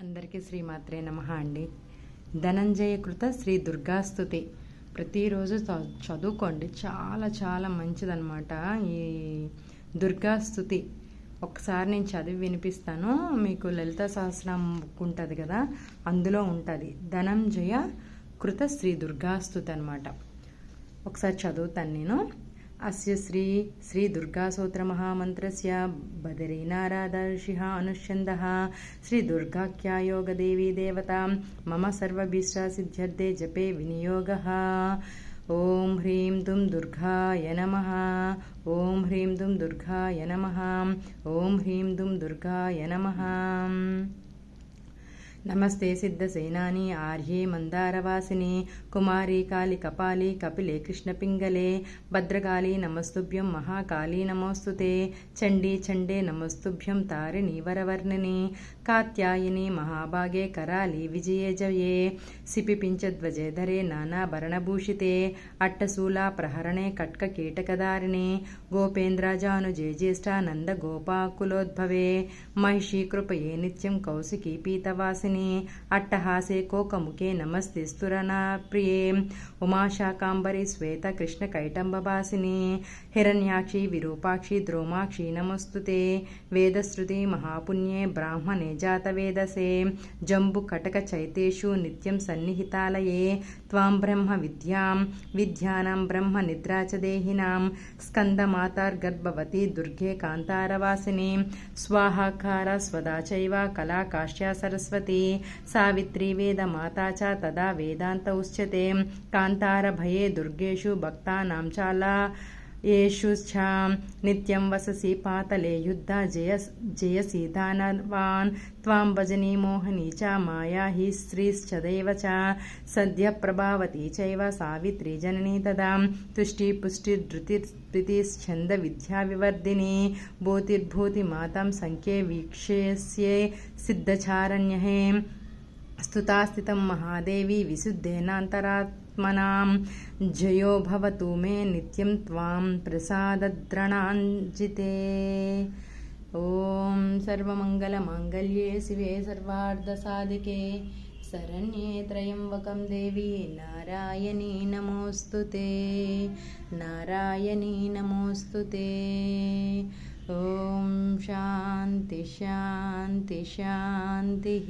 అందరికీ శ్రీమాత్రే నమ అండి. ధనంజయ కృత శ్రీ దుర్గాస్తుతి ప్రతిరోజు చ- చదువుకోండి. చాలా చాలా మంచిదన్నమాట ఈ దుర్గాస్తుతి ఒకసారి నేను చదివి వినిపిస్తాను. మీకు లలిత సహస్రం బుక్ ఉంటుంది కదా అందులో ఉంటుంది. ధనంజయ కృత శ్రీ దుర్గాస్తుతి అనమాట ఒకసారి చదువుతాను నేను. అస్య శ్రీ శ్రీ దుర్గాసూత్ర మహామంత్రస్య బదరీనారాధర్షిः అనుష్యందः శ్రీ దుర్గాఖ్యాయోగదేవీ దేవత మమ సర్వభీష్టాసిద్ధ్యర్థే జపే వినియోగः ఓం హ్రీం దుం దుర్గాయ నమః ఓం హ్రీం దుం దుర్గాయ నమః ఓం హ్రీం దుం నమస్తే సిద్ధ సేనాని ఆర్యే మందారవాసిని కుమారి కాళి కపాలి కపిలే కృష్ణపింగళే భద్రకాళి నమస్తుభ్యం మహాకాళీ నమోస్తుతే చండీ చండే నమస్తుభ్యం తారిణి వరవర్ణిని కాత్యాయని మహాభాగే కరాలి విజయే జయే సిపిపించధ్వజేధరే నానాభరణభూషితే అట్టశూలా ప్రహరణే కట్క కీటకదారిణి గోపేంద్రజానుజే జ్యేష్ఠానంద గోపాకులోద్భవే మహిషీ కృపయే నిత్యం కౌశికీ పీతవాసిని అట్టహాసే కోకముఖే నమస్తేస్తురనా ప్రియే. ఉమాశాకాంబరి శ్వేత కృష్ణ కైటంబవాసిని హిరణ్యాక్షి విరూపాక్షి ద్రోమాక్షి నమస్తుతే. వేదశ్రుతి మహాపుణ్యే బ్రాహ్మణే జాతవేదసే జంబు కటక చైతేషు నిత్యం సన్నిహితాలయే. త్వాం బ్రహ్మ విద్యాం విద్యానాం బ్రహ్మ నిద్రా చ దేహినాం. స్కందమాతార్గర్భవతి దుర్గే కాంతారవాసిని. స్వాహాకార స్వదా చైవ కళా కాశ్యా సరస్వతి. సావిత్రి వేదమాతా చ తదా వేదాంత ఉచ్యతే. కాంతారభయే దుర్గేషు భక్తానాం చాలా. येषु च नित्यं वससि पातले युद्धा जय जयसि दानवान् त्वां भजनी मोहिनी च माया हि स्त्रीश्चदैव च सद्यप्रभावती चैव सावित्री जननी तदा तुष्टिपुष्टिधृतिस्प्रीतिश्छन्दविद्याविवर्धिनी भूतिर्भूतिमातां सङ्ख्ये वीक्ष्यस्ये सिद्धचारण्यहे स्तुतास्थितं महादेवी विशुद्धेनान्तरात्मनां जयो भवतु मे नित्यं त्वां प्रसादद्रणाञ्जिते। ॐ सर्वमङ्गलमाङ्गल्ये शिवे सर्वार्धसाधिके। शरण्ये त्र्यम्बकं देवी नारायणी नमोऽस्तु ते। नारायणी नमोऽस्तु ते। ॐ शान्ति शान्ति शान्तिः